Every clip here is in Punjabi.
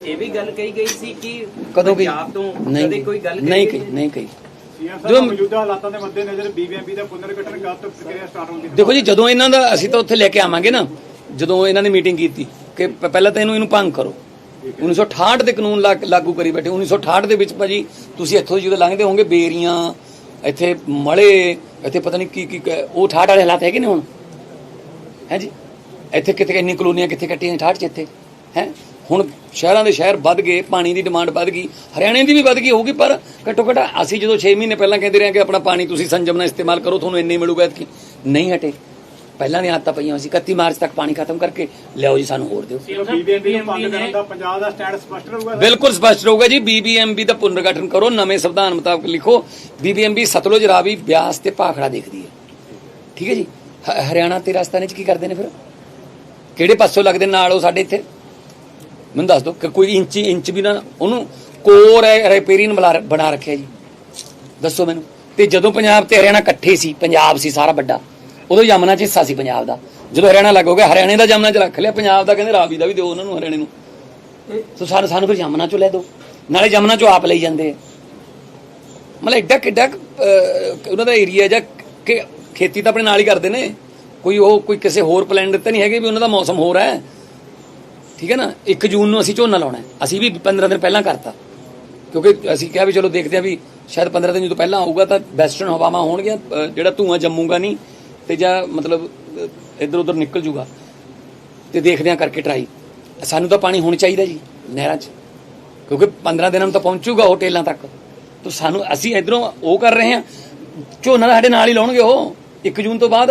ਇਹ ਵੀ ਗੱਲ ਕਹੀ ਗਈ ਸੀ ਕਿ ਕਦੋਂ ਗਈ ਪੰਜਾਬ ਤੋਂ ਨਹੀਂ ਕਦੇ ਕੋਈ ਗੱਲ ਨਹੀਂ ਕਹੀ ਨਹੀਂ ਕਹੀ। ਜੋ- ਮੌਜੂਦਾ ਹਾਲਾਤਾਂ ਦੇ ਮੱਦੇਨਜ਼ਰ ਬੀਬੀਐਮਪੀ ਦਾ ਪੁਨਰਗਠਨ ਕਦ ਤੱਕ ਪ੍ਰਕਿਰਿਆ ਸਟਾਰਟ ਹੋਣ ਦੀ ਦੇਖੋ ਜੀ ਜਦੋਂ ਇਹਨਾਂ ਦਾ ਅਸੀਂ ਤਾਂ ਉੱਥੇ ਲੈ ਕੇ ਆਵਾਂਗੇ ਨਾ ਜਦੋਂ ਇਹਨਾਂ ਨੇ ਮੀਟਿੰਗ ਕੀਤੀ ਕਿ ਪ- ਪਹਿਲਾਂ ਤਾਂ ਇਹਨੂੰ ਇਹਨੂੰ ਭੰਗ ਕਰੋ। 1968 ਦੇ ਕਾਨੂੰਨ ਲਾ- ਲਾਗੂ ਕਰੀ ਬੈਠੇ 1968 ਦੇ ਵਿੱਚ ਭਾਜੀ ਤੁਸੀਂ ਇੱਥੋਂ ਜਦੋਂ ਲੰਘਦੇ ਹੋਵੋਗੇ ਬੇਰੀਆਂ ਇੱਥੇ ਮਲੇ ਇੱਥੇ ਪਤਾ ਨਹੀਂ ਕੀ ਕੀ ਕ- ਉਹ 68 ਵਾਲੇ ਹਾਲਾਤ ਹੈਗੇ ਨੇ ਹੁਣ। ਹੈ ਜੀ? ਇੱਥੇ ਕਿਤੇ ਇੰਨੀ ਕਲੋਨੀਆਂ ਕਿੱਥੇ ਕੱਟੀਆਂ 68 ਚ ਇੱਥੇ? ਹੈ? ਹੁਣ ਸ਼ਹਿਰਾਂ ਦੇ ਸ਼ਹਿਰ ਵੱਧ ਗਏ ਪਾਣੀ ਦੀ ਡਿਮਾਂਡ ਵੱਧ ਗਈ ਹਰਿਆਣੇ ਦੀ ਵੀ ਵੱਧ ਗਈ ਹੋਊਗੀ ਪਰ ਘੱਟੋ ਘੱਟ ਅਸੀਂ ਜਦੋਂ 6 ਮਹੀਨੇ ਪਹਿਲਾਂ ਕਹਿੰਦੇ ਰਹੇ ਕਿ ਆਪਣਾ ਪਾਣੀ ਤੁਸੀਂ ਸੰਜਮ ਨਾਲ ਇਸਤੇਮਾਲ ਕਰੋ ਤੁਹਾਨੂੰ ਇੰਨੇ ਮਿਲੂਗਾ ਇਤਕੀ ਨਹੀਂ ਹਟੇ। ਪਹਿਲਾਂ ਦੀਆਂ ਆਦਤਾਂ ਪਈਆਂ ਸੀ 31 ਮਾਰਚ ਤੱਕ ਪਾਣੀ ਖਤਮ ਕਰਕੇ ਲਿਆਓ ਜੀ ਸਾਨੂੰ ਹੋਰ ਦਿਓ। ਦਾ ਦਾ ਬਿਲਕੁਲ ਸਪਸ਼ਟ ਰਹੂਗਾ ਜੀ ਬੀਬੀਐਮਬੀ ਦਾ ਪੁਨਰਗਠਨ ਕਰੋ ਨਵੇਂ ਸੰਵਿਧਾਨ ਮੁਤਾਬਕ ਲਿਖੋ। ਬੀਬੀਐਮਬੀ ਸਤਲੁਜ ਰਾਵੀ ਬਿਆਸ ਤੇ ਭਾਖੜਾ ਦੇਖਦੀ ਹੈ। ਠੀਕ ਹੈ ਜੀ ਹਰਿਆਣਾ ਤੇ ਰਾਜਸਥਾਨ ਚ ਕੀ ਕਰਦੇ ਨੇ ਫਿਰ? ਕਿਹੜੇ ਪਾਸੋਂ ਲੱਗਦੇ ਨਾਲ ਉਹ ਸਾਡੇ ਇੱਥੇ? ਮੈਨੂੰ ਦੱਸ ਦਿਓ ਕਿ ਕੋਈ ਇੰਚ ਇੰਚ ਵੀ ਨਾ, ਉਹਨੂੰ ਕੋਰ ਰਿਪੇਰੀਨ ਬਣਾ ਰੱਖਿਆ ਜੀ। ਦੱਸੋ ਮੈਨੂੰ। ਤੇ ਜਦੋਂ ਪੰਜਾਬ ਤੇ ਹਰਿਆਣਾ ਇਕੱਠੇ ਸੀ, ਪੰਜਾਬ ਸੀ ਸਾਰਾ ਵੱਡਾ, ਉਦੋਂ ਯਮਨਾ ਚ ਹਿੱਸਾ ਸੀ ਪੰਜਾਬ ਦਾ। ਜਦੋਂ ਹਰਿਆਣਾ ਲੱਗ ਗਿਆ, ਹਰਿਆਣੇ ਦਾ ਯਮਨਾ ਚ ਰੱਖ ਲਿਆ, ਪੰਜਾਬ ਦਾ ਕਹਿੰਦੇ ਰਾਵੀ ਦਾ ਵੀ ਦਿਓ ਉਹਨਾਂ ਨੂੰ, ਹਰਿਆਣੇ ਨੂੰ। ਸੋ ਸਾਨੂੰ ਸਾਨੂੰ ਫਿਰ ਯਮਨਾ ਚੋਂ ਲੈ ਦਿਓ। ਨਾਲੇ ਯਮਨਾ ਚੋਂ ਆਪ ਲਈ ਜਾਂਦੇ ਮਤਲਬ ਐਡਾ ਕਿੱਡਾ ਉਹਨਾਂ ਦਾ ਏਰੀਆ ਜਾਂ ਕਿ ਖੇਤੀ ਤਾਂ ਆਪਣੇ ਨਾਲ ਹੀ ਕਰਦੇ ਨੇ। ਕੋਈ ਉਹ, ਕੋਈ ਕਿਸੇ ਹੋਰ ਪਲਾਨ ਦਿੱਤੇ ਨਹੀਂ ਹੈਗੇ ਵੀ ਉਹਨਾਂ ਦਾ ਮੌਸਮ ਹੋਰ ਹੈ। ਠੀਕ ਹੈ ਨਾ? 1 ਜੂਨ ਨੂੰ ਅਸੀਂ ਝੋਨਾ ਲਾਉਣਾ ਅਸੀਂ ਵੀ 15 ਦਿਨ ਪਹਿਲਾਂ ਕਰਤਾ। ਕਿਉਂਕਿ ਅਸੀਂ ਕਿਹਾ ਵੀ ਚਲੋ ਦੇਖਦੇ ਆ ਵੀ ਸ਼ਾਇਦ 15 ਦਿਨ ਜਦੋਂ ਪਹਿਲਾਂ ਆਊਗਾ ਤਾਂ ਵੈਸਟਰਨ ਹਵਾਵਾਂ ਹੋਣਗੀਆਂ ਜਿਹੜਾ ਧੂਆਂ ਜੰਮੂਗਾ ਨਹੀਂ ਤੇ ਜਾਂ ਮਤਲਬ ਇੱਧਰ ਉੱਧਰ ਨਿਕਲ ਜੂਗਾ। ਤੇ ਦੇਖਦੇ ਆ ਕਰਕੇ ਟਰਾਈ ਸਾਨੂੰ ਤਾਂ ਪਾਣੀ ਹੁਣ ਚਾਹੀਦਾ ਜੀ, ਨਹਿਰਾਂ 'ਚ। ਕਿਉਂਕਿ 15 ਦਿਨਾਂ ਨੂੰ ਤਾਂ ਪਹੁੰਚੂਗਾ ਉਹ ਟੇਲਾਂ ਤੱਕ। ਤਾਂ ਸਾਨੂੰ, ਅਸੀਂ ਇਧਰੋਂ ਉਹ ਕਰ ਰਹੇ ਹਾਂ। ਝੋਨਾ ਤਾਂ ਸਾਡੇ ਨਾਲ ਹੀ ਲਾਉਣਗੇ ਉਹ 1 ਜੂਨ ਤੋਂ ਬਾਅਦ।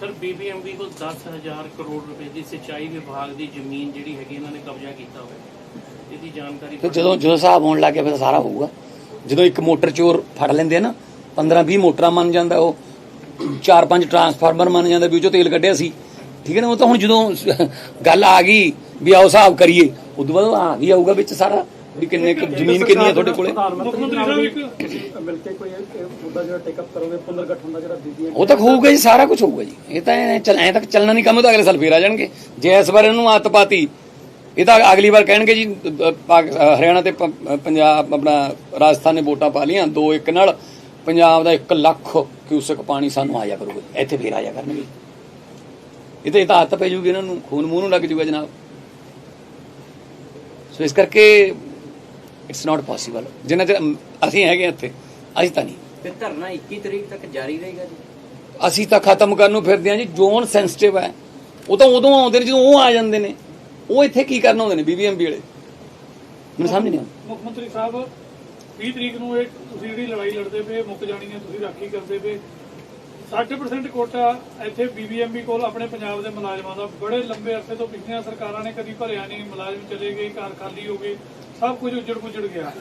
ਸਰ ਬੀਬੀਐਮਬੀ ਕੋਲ 10000 ਕਰੋੜ ਰੁਪਏ ਦੀ ਸਿੰਚਾਈ ਵਿਭਾਗ ਦੀ ਜ਼ਮੀਨ ਜਿਹੜੀ ਹੈਗੀ ਇਹਨਾਂ ਨੇ ਕਬਜ਼ਾ ਕੀਤਾ ਹੋਇਆ। ਇਹਦੀ ਜਾਣਕਾਰੀ ਤੇ ਜਦੋਂ ਜਦੋਂ ਹਿਸਾਬ ਹੋਣ ਲੱਗ ਫਿਰ ਸਾਰਾ ਹੋਊਗਾ। ਜਦੋਂ ਇੱਕ ਮੋਟਰ ਚੋਰ ਫੜ ਲੈਂਦੇ ਆ ਨਾ 15 20 ਮੋਟਰਾਂ ਮੰਨ ਜਾਂਦਾ ਉਹ, ਚਾਰ ਪੰਜ ਟਰਾਂਸਫਾਰਮਰ ਮੰਨ ਜਾਂਦਾ ਵੀ ਉਹ ਤੇਲ ਕੱਢਿਆ ਸੀ। ਠੀਕ ਹੈ ਨਾ, ਉਹ ਤਾਂ ਹੁਣ ਜਦੋਂ ਗੱਲ ਆ ਗਈ ਵੀ ਆਓ ਹਿਸਾਬ ਕਰੀਏ, ਉਦੋਂ ਬਾਅਦ ਆ ਵੀ ਆਊਗਾ ਵਿੱਚ ਸਾਰਾ। ਵੀ ਕਿੰਨੇ ਕੁ ਜ਼ਮੀਨ ਕਿੰਨੀ ਹੈ ਤੁਹਾਡੇ ਕੋਲੇ? ਮੁੱਖ ਮੰਤਰੀ ਸਾਹਿਬ ਇੱਕ ਮਿਲ ਕੇ ਕੋਈ ਮੁੱਦਾ ਜਿਹੜਾ ਟੇਕ ਅਪ ਕਰੋਗੇ ਪੁਨਰਗਠਨ ਦਾ ਜਿਹੜਾ ਬੀਬੀਐਮ ਉਹ ਤਾਂ ਹੋਊਗਾ ਜੀ ਸਾਰਾ ਕੁਝ ਹੋਊਗਾ ਜੀ। ਇਹ ਤਾਂ ਐਂ ਚੱਲ ਐਂ ਤੱਕ ਚੱਲਣਾ ਨਹੀਂ ਕੰਮ ਤਾਂ ਅਗਲੇ ਸਾਲ ਫੇਰ ਆ ਜਾਣਗੇ। ਜੇ ਇਸ ਵਾਰ ਇਹਨੂੰ ਆਦਤ ਪਾਤੀ ਇਹ ਤਾਂ ਅਗਲੀ ਵਾਰ ਕਹਿਣਗੇ ਜੀ ਹਰਿਆਣਾ ਤੇ ਪੰਜਾਬ ਆਪਣਾ ਰਾਜਸਥਾਨ ਨੇ ਵੋਟਾਂ ਪਾ ਲੀਆਂ ਦੋ ਇੱਕ ਨਾਲ। ਪੰਜਾਬ ਦਾ 1 ਲੱਖ ਕਿਊਸਕ ਪਾਣੀ ਸਾਨੂੰ ਆਇਆ ਕਰੂਗਾ ਇੱਥੇ ਫੇਰ ਆਇਆ ਕਰਨਗੇ। ਇਹ ਤਾਂ ਇਹ ਤਾਂ ਆਦਤ ਪੈ ਜੂਗੀ ਇਹਨਾਂ ਨੂੰ ਖੂਨ ਮੂੰਹ ਨੂੰ ਲੱਗ ਜੂਗਾ ਜਨਾਬ। ਸੋ ਇਸ ਕਰਕੇ ਇਟਸ ਨਾਟ ਪੋਸੀਬਲ ਜਿੰਨਾ ਚਿਰ ਅਸੀਂ ਹੈਗੇ ਇੱਥੇ ਅਸੀਂ ਤਾਂ ਨਹੀਂ। ਤੇ ਧਰਨਾ 21 ਤਰੀਕ ਤੱਕ ਜਾਰੀ ਰਹੇਗਾ ਜੀ। ਅਸੀਂ ਤਾਂ ਖਤਮ ਕਰਨ ਨੂੰ ਫਿਰਦੇ ਹਾਂ ਜੀ ਜ਼ੋਨ ਸੈਂਸਿਟਿਵ ਹੈ। ਉਹ ਤਾਂ ਉਦੋਂ ਆਉਂਦੇ ਨੇ ਜਦੋਂ ਉਹ ਆ ਜਾਂਦੇ ਨੇ। ਉਹ ਇੱਥੇ ਕੀ ਕਰਨ ਆਉਂਦੇ ਨੇ ਬੀਬੀਐਮਬੀ ਵਾਲੇ? ਮੈਨੂੰ ਸਮਝ ਨਹੀਂ ਆਉਂਦੀ। ਮੁੱਖ ਮੰਤਰੀ ਸਾਹਿਬ 20 ਤਰੀਕ ਨੂੰ ਇਹ ਤੁਸੀਂ ਜਿਹੜੀ ਲੜਾਈ ਲੜਦੇ ਪਏ ਮੁੱਕ ਜਾਣੀ ਹੈ ਤੁਸੀਂ ਰਾਖੀ ਕਰਦੇ ਪਏ। 60% ਕੋਟਾ ਇੱਥੇ ਬੀਬੀਐਮਬੀ ਕੋਲ ਆਪਣੇ ਪੰਜਾਬ ਦੇ ਮੁਲਾਜ਼ਮਾਂ ਦਾ। ਬੜੇ ਲੰਬੇ ਅਰਸੇ ਤੋਂ ਪਿਛਲੀਆਂ ਸਰਕਾਰਾਂ ਨੇ ਕਦੀ ਭਰਿਆ ਨਹੀਂ ਮੁਲਾਜ਼ਮ ਚਲੇ ਗਏ ਘਰ ਖਾਲੀ ਹੋ ਗਏ। ਸਭ ਕੁਝ ਉੱਜੜ ਪੁੱਜੜ ਗਿਆ।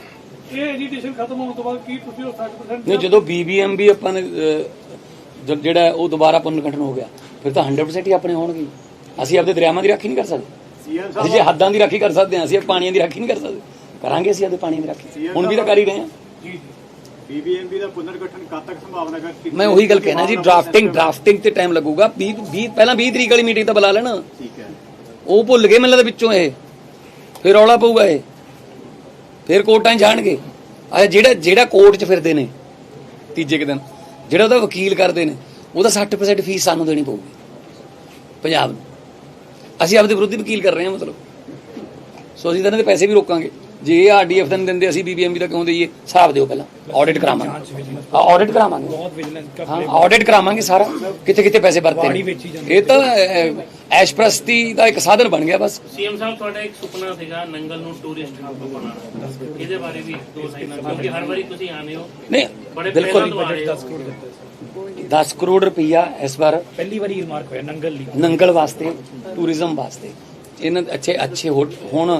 ਇਹ ਐਜੀਟੇਸ਼ਨ ਖਤਮ ਹੋਣ ਤੋਂ ਬਾਅਦ ਕੀ ਤੁਸੀਂ ਉਹ 60% ਨਹੀਂ ਜਦੋਂ ਬੀਬੀਐਮਬੀ ਆਪਾਂ ਨੇ ਅਹ, ਜਿਹੜਾ ਉਹ ਦੁਬਾਰਾ ਪੁਨਰਗਠਨ ਹੋ ਗਿਆ ਫਿਰ ਤਾਂ 100% ਹੀ ਆਪਣੇ ਹੋਣਗੇ। ਅਸੀਂ ਆਪਦੇ ਦਰਿਆਵਾਂ ਦੀ ਰਾਖੀ ਨਹੀਂ ਕਰ ਸਕਦੇ। ਸੀਐਮ ਅਸੀਂ ਜੇ ਹੱਦਾਂ ਦੀ ਰਾਖੀ ਕਰ ਸਕਦੇ ਹਾਂ ਅਸੀਂ ਪਾਣੀਆਂ ਦੀ ਰਾਖੀ ਨਹੀਂ ਕਰ ਸਕਦੇ। ਕਰਾਂਗੇ ਅਸੀਂ ਆਪਦੇ ਪਾਣੀ ਦੀ ਰਾਖੀ। ਹੁਣ ਵੀ ਤਾਂ ਕਰ ਹੀ ਰਹੇ ਹਾਂ। ਜੀ ਜੀ। ਬੀਬੀਐਮਬੀ ਦਾ ਪੁਨਰਗਠਨ ਕਦ ਤੱਕ ਸੰਭਾਵਨਾ ਹੈ ਕਿ- ਮੈਂ ਉਹੀ ਗੱਲ ਕਹਿਣਾ ਜੀ ਡਰਾਫਟਿੰਗ ਡਰਾਫਟਿੰਗ ਤੇ ਟਾਈਮ ਲੱਗੂਗਾ। 20 20 ਪਹਿਲਾਂ 20 ਤਰੀਕ ਵਾਲੀ ਮੀਟਿੰਗ ਤਾਂ ਬੁਲਾ ਲੈਣਾ। ਠੀਕ ਹੈ। ਉਹ ਭੁੱਲ ਗਏ ਮੈਨੂੰ ਲੱਗਦਾ ਵਿੱਚੋਂ ਇਹ। ਫਿਰ ਰੌਲਾ ਪਊਗਾ ਇਹ। ਫਿਰ ਕੋਰਟਾਂ 'ਚ ਜਾਣਗੇ। ਆ ਜਿਹੜਾ ਜਿਹੜਾ ਕੋਰਟ 'ਚ ਫਿਰਦੇ ਨੇ, ਤੀਜੇ ਕੁ ਦਿਨ, ਜਿਹੜਾ ਉਹਦਾ ਵਕੀਲ ਕਰਦੇ ਨੇ, ਉਹਦਾ 60% ਫੀਸ ਸਾਨੂੰ ਦੇਣੀ ਪਊਗੀ, ਪੰਜਾਬ ਨੂੰ। ਅਸੀਂ ਆਪਦੇ ਵਿਰੁੱਧ ਵਕੀਲ ਕਰ ਰਹੇ ਹਾਂ ਮਤਲਬ। ਸੋ ਅਸੀਂ ਤਾਂ ਇਹਨਾਂ ਦੇ ਪੈਸੇ ਵੀ ਰੋਕਾਂਗੇ। ਜੇ ਇਹ ਆਰਡੀਐਫ ਦਾ ਨਹੀਂ ਦਿੰਦੇ ਅਸੀਂ ਬੀਬੀਐਮਬੀ ਦਾ ਕਿਉਂ ਦਈਏ? ਹਿਸਾਬ ਦਿਓ ਪਹਿਲਾਂ। ਆਡਿਟ ਕਰਾਵਾਂਗੇ। ਆਡਿਟ ਕਰਾਵਾਂਗੇ। ਬਹੁਤ ਵਿਜੀਲੈਂਸ ਹਾਂ ਆਡਿਟ ਕਰਾਵਾਂਗੇ ਸਾਰਾ। ਕਿੱਥੇ ਕਿੱਥੇ ਪੈਸੇ ਵਰਤੇ ਨੇ। ਇਹ ਤਾਂ ਐਸ਼ਪ੍ਰਸਤੀ ਦਾ ਇੱਕ ਸਾਧਨ ਬਣ ਗਿਆ ਬਸ। ਸੀਐਮ ਸਾਹਿਬ ਤੁਹਾਡਾ ਇੱਕ ਸੁਪਨਾ ਸੀਗਾ ਨੰਗਲ ਨੂੰ ਟੂਰਿਸਟ ਹੱਬ ਬਣਾਉਣਾ ਇਹਦੇ ਬਾਰੇ ਵੀ ਦੋ ਲਾਈਨਾਂ ਕਿਉਂਕਿ ਹਰ ਵਾਰੀ ਤੁਸੀਂ ਆਨੇ ਹੋ। ਨਹੀਂ ਬੜੇ ਬਿਲਕੁਲ ਤੋਂ ਆ ਰਹੇ ਹੋ। 10 ਕਰੋੜ ਰੁਪਈਆ ਇਸ ਵਾਰ ਪਹਿਲੀ ਵਾਰੀ ਰਿਮਾਰਕ ਹੋਇਆ ਨੰਗਲ ਲਈ। ਨੰਗਲ ਵਾਸਤੇ ਟੂਰਿਜ਼ਮ ਵਾਸਤੇ। ਇਹਨਾਂ ਦੇ ਅੱਛੇ ਅੱਛੇ ਹੁਣ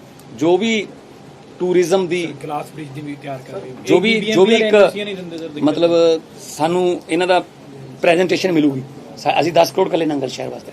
ਜੋ ਵੀ ਟੂਰਿਜ਼ਮ ਦੀ ਗਲਾਸ ਬ੍ਰਿਜ ਦੀ ਵੀ ਤਿਆਰ ਕਰ ਰਹੇ ਜੋ ਵੀ ਜੋ ਵੀ ਇੱਕ ਮਤਲਬ ਸਾਨੂੰ ਇਹਨਾਂ ਦਾ ਪ੍ਰੈਜੈਂਟੇਸ਼ਨ ਮਿਲੂਗੀ। ਅਸੀਂ 10 ਕਰੋੜ ਕੱਲੇ ਨੰਗਲ ਸ਼ਹਿਰ ਵਾਸਤੇ